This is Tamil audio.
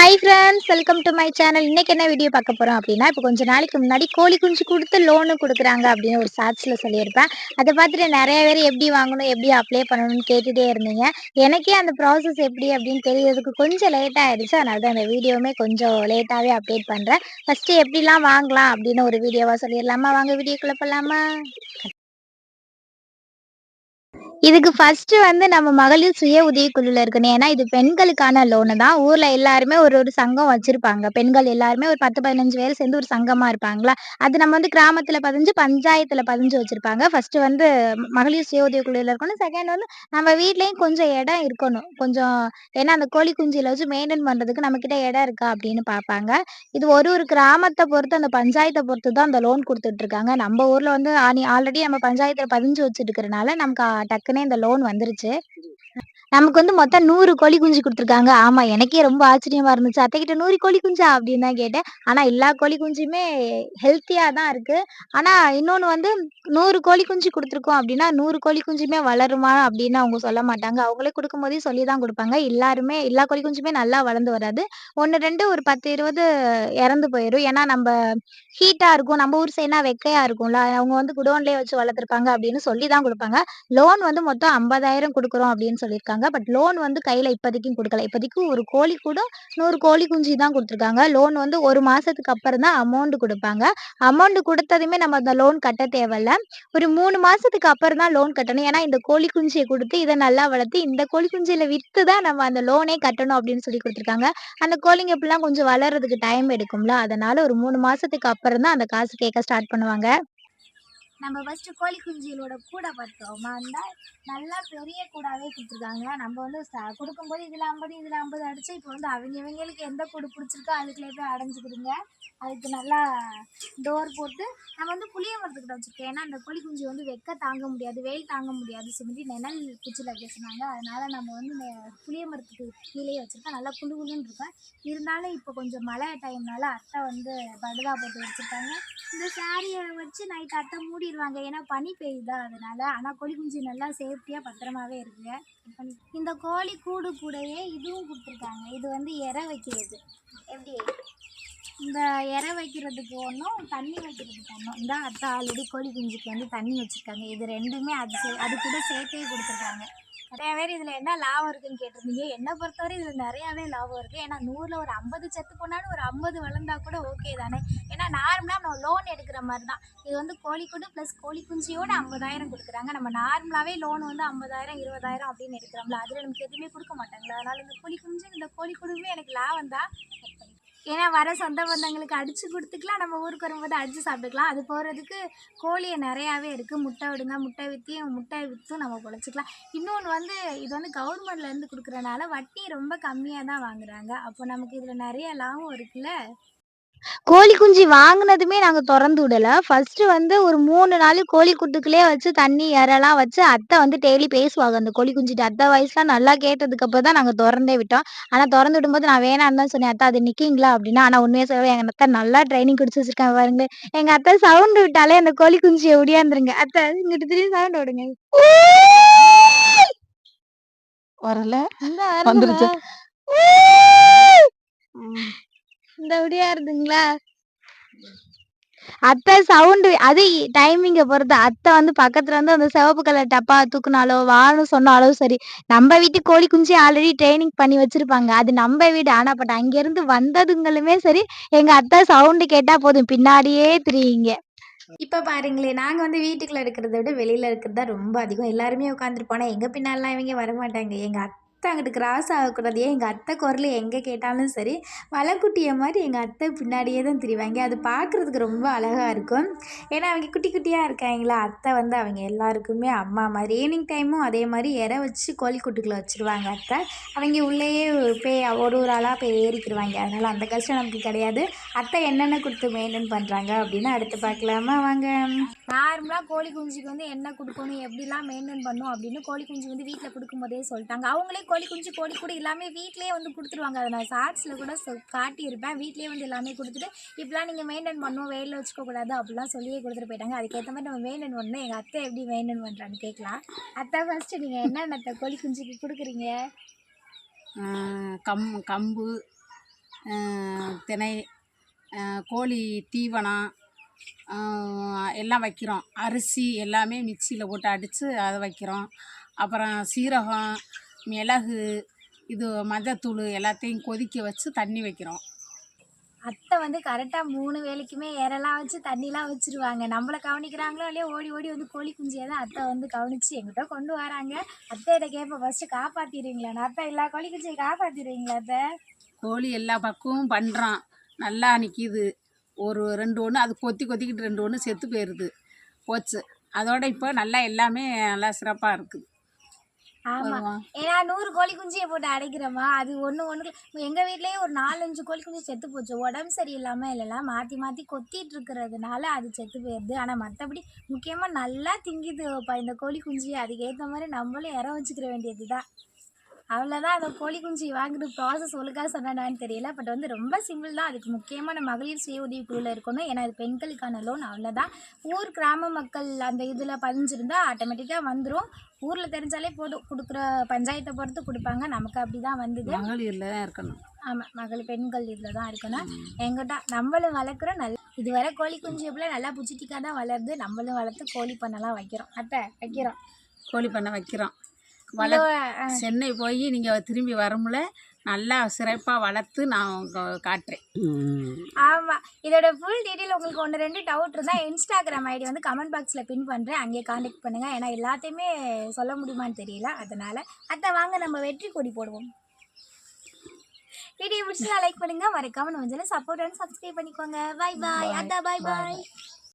Hi friends welcome to my channel இன்றைக்கி என்ன வீடியோ பார்க்க போகிறோம் அப்படின்னா இப்போ கொஞ்சம் நாளைக்கு முன்னாடி கோழி குஞ்சு கொடுத்து லோனு கொடுக்குறாங்க அப்படின்னு ஒரு சாட்ஸில் சொல்லியிருப்பேன். அதை பார்த்துட்டு நிறைய பேர் எப்படி வாங்கணும் எப்படி அப்ளை பண்ணணும்னு கேட்டுகிட்டே இருந்தீங்க. எனக்கே அந்த ப்ராசஸ் எப்படி அப்படின்னு தெரியறதுக்கு கொஞ்சம் லேட்டாக ஆயிடுச்சு. அதனால தான் அந்த வீடியோவுமே கொஞ்சம் லேட்டாகவே அப்டேட் பண்ணுறேன் ஃபஸ்ட்டு எப்படிலாம் வாங்கலாம் அப்படின்னு ஒரு வீடியோவாக சொல்லிடலாமா? வாங்க வீடியோக்குள்ளே போகலாமா இதுக்கு ஃபர்ஸ்ட் வந்து நம்ம மகளிர் சுய உதவிக்குழுல இருக்கணும். ஏன்னா இது பெண்களுக்கான லோனு தான். ஊர்ல எல்லாருமே ஒரு ஒரு சங்கம் வச்சிருப்பாங்க. பெண்கள் எல்லாருமே ஒரு பத்து பதினஞ்சு பேர் சேர்ந்து ஒரு சங்கமா இருப்பாங்களா? அது நம்ம வந்து கிராமத்துல பதிஞ்சு பஞ்சாயத்துல பதிஞ்சு வச்சிருப்பாங்க. ஃபர்ஸ்ட் வந்து மகளிர் சுய உதவிக்குழுல இருக்கணும். செகண்ட் வந்து நம்ம வீட்லயும் கொஞ்சம் இடம் இருக்கணும். கொஞ்சம் ஏன்னா அந்த கோழி குஞ்சில வச்சு மெயின்டைன் பண்றதுக்கு நம்ம கிட்ட இடம் இருக்கா அப்படின்னு பார்ப்பாங்க. இது ஒரு ஒரு கிராமத்தை பொறுத்து அந்த பஞ்சாயத்தை பொறுத்து தான் அந்த லோன் கொடுத்துட்டு இருக்காங்க. நம்ம ஊர்ல வந்து ஆல்ரெடி நம்ம பஞ்சாயத்துல பதிஞ்சு வச்சுட்டு நமக்கு டக்குனே இந்த லோன் வந்துருச்சு. நமக்கு வந்து மொத்தம் நூறு கோழி குஞ்சு கொடுத்துருக்காங்க. ஆமா எனக்கே ரொம்ப ஆச்சரியமா இருந்துச்சு. அத்தைக்கிட்ட நூறு கோழி குஞ்சா? அப்படின்னு தான் கேட்டேன். ஆனா எல்லா கோழி குஞ்சுமே ஹெல்த்தியா தான் இருக்கு. ஆனா இன்னொன்னு வந்து நூறு கோழி குஞ்சு கொடுத்துருக்கோம் அப்படின்னா நூறு கோழி குஞ்சுமே வளருமா? அப்படின்னு அவங்க சொல்ல மாட்டாங்க. அவங்களே கொடுக்கும் போதே சொல்லி தான் கொடுப்பாங்க. எல்லாருமே எல்லா கோழி குஞ்சுமே நல்லா வளர்ந்து வராது. ஒன்று ரெண்டு ஒரு பத்து இருபது இறந்து போயிடும் ஏன்னா நம்ம ஹீட்டா இருக்கும். நம்ம ஊர் சைடுனா வெக்கையா இருக்கும்ல. அவங்க வந்து குடோன்லயே வச்சு வளர்த்துருப்பாங்க அப்படின்னு சொல்லி தான் கொடுப்பாங்க. லோன் வந்து மொத்தம் ஐம்பதாயிரம் கொடுக்குறோம் அப்படின்னு சொல்லியிருக்காங்க பட் லோன் வந்து கையில் இப்போதைக்கும் கொடுக்கல. இப்போதைக்கு ஒரு கோழி கூட நூறு கோழி குஞ்சு தான் கொடுத்துருக்காங்க. லோன் வந்து ஒரு மாதத்துக்கு அப்புறம் தான் அமௌண்ட் கொடுப்பாங்க. அமௌண்ட் கொடுத்ததுமே நம்ம அந்த லோன் கட்ட தேவையில்ல. ஒரு மூணு மாதத்துக்கு அப்புறம் தான் லோன் கட்டணும். ஏன்னா இந்த கோழி குஞ்சியை கொடுத்து இதை நல்லா வளர்த்து இந்த கோழி குஞ்சியில் விற்று தான் நம்ம அந்த லோனே கட்டணும் அப்படின்னு சொல்லி கொடுத்துருக்காங்க. அந்த கோழிங்க இப்படிலாம் கொஞ்சம் வளர்றதுக்கு டைம் எடுக்கும்ல. அதனால ஒரு மூணு மாதத்துக்கு அப்புறம் தான் அந்த காசு கேட்க ஸ்டார்ட் பண்ணுவாங்க. நம்ம ஃபஸ்ட்டு கோழி குஞ்சிகளோட கூடை பார்த்தோமா. இருந்தால் நல்லா பெரிய கூடாவே கொடுத்துருக்காங்க நம்ம வந்து ச- கொடுக்கும்போது இதில் ஐம்பது இதில் ஐம்பது அடித்து இப்போ வந்து அவங்க இவங்களுக்கு எந்த கூடு பிடிச்சிருக்கோ அதுக்குள்ளே போய் அடைஞ்சிக்கிடுங்க. அதுக்கு நல்லா டோர் போட்டு நம்ம வந்து புளிய மரத்துக்கிட்ட வச்சுருக்கோம். ஏன்னா அந்த கோழி குஞ்சு வந்து வெக்க தாங்க முடியாது வெயில் தாங்க முடியாது சுமதி நிழல் குச்சியில் பேசுனாங்க. அதனால் நம்ம வந்து நெ- புளிய மரத்துக்கு கீழே வச்சுருக்கோம். நல்லா குழு குழுன்னு இருக்கும். இருந்தாலும் இப்போ கொஞ்சம் மழை டைம்னால அத்தை வந்து படுதா போட்டு வச்சுருக்காங்க. இந்த சாரியை வச்சு நைட் அத்தை மூடிடுவாங்க ஏன்னா பனி பெய்யுதா அதனால. ஆனால் கோழி குஞ்சு நல்லா சேஃப்டியாக பத்திரமாவே இருக்கு. இந்த கோழி கூடு கூடயே இதுவும் கொடுத்துருக்காங்க. இது வந்து இற வைக்கிறது. எப்படி? இந்த இறை வைக்கிறதுக்கு ஒன்றும் தண்ணி வைக்கிறதுக்கு ஒன்றும் இந்த அத்தை ஆல்ரெடி கோழி குஞ்சுக்கு வந்து தண்ணி வச்சுருக்காங்க. இது ரெண்டுமே அது சே- அது கூட சேர்த்தே கொடுத்துருக்காங்க. நிறைய பேர் இதில் என்ன லாபம் இருக்குன்னு கேட்டிருந்தீங்க. என்னை பொறுத்தவரை இதில் நிறையாவே லாபம் இருக்குது ஏன்னா நூறில் ஒரு ஐம்பது செத்து போனாலும் ஒரு ஐம்பது வளர்ந்தா கூட ஓகே தானே. ஏன்னா நார்மலாக நம்ம லோன் எடுக்கிற மாதிரி தான் இது வந்து கோழிக்கூடு ப்ளஸ் கோழி குஞ்சியோடு ஐம்பதாயிரம் கொடுக்குறாங்க. நம்ம நார்மலாகவே லோன் வந்து ஐம்பதாயிரம் இருபதாயிரம் அப்படின்னு எடுக்கிறோம்ல. அதில் நமக்கு எதுவுமே கொடுக்க மாட்டாங்களா? அதனால் இந்த கோழி குஞ்சு இந்த கோழி குடும்பமே எனக்கு லாபம் தான். ஏன்னா வர சொந்த பந்தங்களுக்கு அடித்து கொடுத்துக்கலாம். நம்ம ஊருக்கு வரும்போது அடித்து சாப்பிட்டுக்கலாம். அது போகிறதுக்கு கோழியை நிறையாவே இருக்குது முட்டை விடுங்க முட்டை விற்றியும் முட்டை விற்றும் நம்ம பொழைச்சிக்கலாம். இன்னொன்று வந்து இது வந்து கவர்மெண்ட்லேருந்து கொடுக்குறனால வட்டி ரொம்ப கம்மியாக தான் வாங்குறாங்க. அப்போ நமக்கு இதில் நிறைய லாபம் இருக்குல்ல? கோழி குஞ்சு வாங்கினதுமே நாங்கள் திறந்து விடல. ஃபர்ஸ்ட் வந்து ஒரு மூணு நாள் கோழி கூட்டுக்குள்ளே வச்சு தண்ணி இறலாம் வச்சு அத்தை வந்து டெய்லி பேசுவாங்க. அந்த கோழி குஞ்சுட்டு அத்தை வயசுலாம் நல்லா கேட்டதுக்கு அப்புறம் தான் நாங்கள் திறந்தே விட்டோம். ஆனால் திறந்து விடும்போது நான் வேணான்னு தான் சொன்னேன். அத்தை அது நிற்கிங்களா அப்படின்னா ஆனால் உண்மையை சொல்லவே எங்கள் அத்தை நல்லா ட்ரைனிங் கொடுத்து வச்சிருக்காங்க பாருங்க. எங்கள் அத்தை சவுண்டு விட்டாலே அந்த கோழி குஞ்சியை ஒடியாந்துருங்க. அத்தை இங்கிட்டு திரும்பி சவுண்ட் விடுங்க வரல. இந்த வந்துருச்சு. இந்த விடியா இருந்துங்களா? அத்தை சவுண்டு அது டைமிங்கை பொறுத்து. அத்தை வந்து பக்கத்துல வந்து அந்த சிவப்பு கலர் டப்பா தூக்குனாலோ வான்னு சொன்னாலும் சரி நம்ம வீட்டு கோழி குஞ்சு ஆல்ரெடி ட்ரைனிங் பண்ணி வச்சிருப்பாங்க. அது நம்ம வீடு. ஆனா பட் அங்கிருந்து வந்ததுங்களுமே சரி எங்க அத்தை சவுண்டு கேட்டா போதும். பின்னாடியே திரியுங்க. இப்போ பாருங்களேன். நாங்கள் வந்து வீட்டுக்குள்ள இருக்கிறத விட வெளியில இருக்கிறது தான் ரொம்ப அதிகம். எல்லாருமே உட்காந்துருப்போம் எங்க பின்னாலாம் இவங்க வரமாட்டாங்க. எங்க அத்தை அங்கிட்டு கிராஸ் ஆகக்கூடாது. ஏன் எங்கள் அத்தை குரல் எங்கே கேட்டாலும் சரி வளக்குட்டியை மாதிரி எங்கள் அத்தை பின்னாடியே தான் திரிவாங்க. அது பார்க்குறதுக்கு ரொம்ப அழகாக இருக்கும். ஏன்னா அவங்க குட்டி குட்டியாக இருக்காங்களா? அத்தை வந்து அவங்க எல்லாருக்குமே அம்மா மாதிரி ஈவினிங் டைமும் அதே மாதிரி இற வச்சு கோழி குட்டுக்குள்ளே வச்சுருவாங்க அத்தை. அவங்க உள்ளேயே போய் ஒரு ஒரு ஆளாக போய் ஏறிக்கிடுவாங்க அதனால் அந்த கஷ்டம் நமக்கு கிடையாது. அத்தை என்னென்ன கொடுத்து மெயின்டைன் பண்ணுறாங்க அப்படின்னு அடுத்து பார்க்கலாமா? வாங்க. நார்மலாக கோழி குஞ்சுக்கு வந்து என்ன கொடுக்கணும் எப்படிலாம் மெயின்டைன் பண்ணும் அப்படின்னு கோழி குஞ்சு வந்து வீட்டில் கொடுக்கும்போதே சொல்லிட்டாங்க. அவங்களே கோழி குஞ்சு கோழி கூட எல்லாமே வீட்லேயே வந்து கொடுத்துருவாங்க. அதை நான் ஷார்ட்ஸில் கூட சொல் காட்டியிருப்பேன். வீட்லேயே வந்து எல்லாமே கொடுத்துட்டு இப்படிலாம் நீங்கள் மெயின்டைன் பண்ணணும் வெயிலில் வச்சுக்கக்கூடாது அப்படிலாம் சொல்லியே கொடுத்துட்டு போயிட்டாங்க. அதுக்கேற்ற மாதிரி நம்ம மெயின்டைன் பண்ணணும். எங்கள் அத்தை எப்படி மெயின்டைன் பண்ணுறான்னு கேட்கலாம். அத்தை ஃபஸ்ட்டு நீங்கள் என்னென்ன கோழி குஞ்சுக்கு கொடுக்குறீங்க? கம் கம்பு திணை கோழி தீவனம் எல்லாம் வைக்கிறோம். அரிசி எல்லாமே மிக்சியில் போட்டு அடித்து அதை வைக்கிறோம். அப்புறம் சீரகம் மிளகு இது மஞ்சத்தூள் எல்லாத்தையும் கொதிக்க வச்சு தண்ணி வைக்கிறோம். அத்தை வந்து கரெக்டாக மூணு வேலைக்குமே ஏரெல்லாம் வச்சு தண்ணிலாம் வச்சிருவாங்க. நம்மளை கவனிக்கிறாங்களோ இல்லையோ ஓடி ஓடி வந்து கோழி குஞ்சியை தான் அத்தை வந்து கவனிச்சு எங்கிட்ட கொண்டு வராங்க. அத்தையிட்ட கேட்பேன் ஃபஸ்ட்டு காப்பாற்றிடுவீங்களா அத்தை எல்லா கோழி குஞ்சியை காப்பாற்றிடுவீங்களா அத்தை? கோழி எல்லா பக்கமும் பண்ணுறான் நல்லா நிற்கிது ஒரு ரெண்டு ஒன்று அது கொத்தி கொத்திக்கிட்டு ரெண்டு ஒன்று செத்து போயிடுது போச்சு. அதோட இப்போ நல்லா எல்லாமே நல்லா சிறப்பாக இருக்குது ஆமாம் ஏன்னா நூறு கோழி குஞ்சியை போட்டு அடைக்கிறோமா? அது ஒன்று ஒன்று எங்கள் வீட்லேயே ஒரு நாலஞ்சு கோழி குஞ்சு செத்து போச்சு. உடம்பு சரியில்லாமல் இல்லைலாம் மாற்றி மாற்றி கொத்திட்டு இருக்கிறதுனால அது செத்து போயிடுது ஆனால் மற்றபடி முக்கியமாக நல்லா திங்கிது இப்போ இந்த கோழி குஞ்சு அதுக்கேற்ற மாதிரி நம்மளும் இற வச்சுக்கிற வேண்டியது தான் அவ்வளோதான் அந்த கோழி குஞ்சு வாங்குறது ப்ராசஸ் ஒழுங்காக சொன்னான்னு தெரியல. பட் வந்து ரொம்ப சிம்பிள் தான். அதுக்கு முக்கியமான மகளிர் சுய உதவி குழுவில் இருக்கணும். ஏன்னா இது பெண்களுக்கான லோன் அவ்வளோதான் ஊர் கிராம மக்கள் அந்த இதில் பதிஞ்சிருந்தா ஆட்டோமேட்டிக்காக வந்துடும் ஊரில் தெரிஞ்சாலே போதும். கொடுக்குற பஞ்சாயத்தை பொறுத்து கொடுப்பாங்க. நமக்கு அப்படி தான் வந்தது. மகளிரில் தான் இருக்கணும். ஆமாம் மகள் பெண்கள் இதில் தான் இருக்கணும். எங்கிட்ட நம்மளும் வளர்க்குறோம். நல்ல இதுவரை கோழி குஞ்சு எப்படிலாம் நல்லா புச்சிட்டிக்காக தான் வளருது. நம்மளும் வளர்த்து கோழி பண்ணலாம் வைக்கிறோம். அத்தை வைக்கிறோம். கோழி பண்ணை வைக்கிறோம். வள சென்னை போய் நீங்கள் திரும்பி வரும்ல நல்லா சிறப்பாக வளர்த்து நான் காட்டுறேன். ஆமாம் இதோட ஃபுல் டீட்டெயில் உங்களுக்கு ஒன்று ரெண்டு டவுட் இருந்தால் இன்ஸ்டாகிராம் ஐடி வந்து கமெண்ட் பாக்ஸில் பின் பண்ணுறேன் அங்கேயே காண்டாக்ட் பண்ணுங்கள் ஏன்னா எல்லாத்தையுமே சொல்ல முடியுமான்னு தெரியல. அதனால் அத்தை வாங்க நம்ம வெற்றி கொடி போடுவோம். வீடியோ பிடிச்சா லைக் பண்ணுங்கள் மறக்காம நம்ம சேனல் சப்போர்ட் அண்ட் சப்ஸ்கிரைப் பண்ணிக்கோங்க. பாய் பாய் அத்தா பாய் பாய்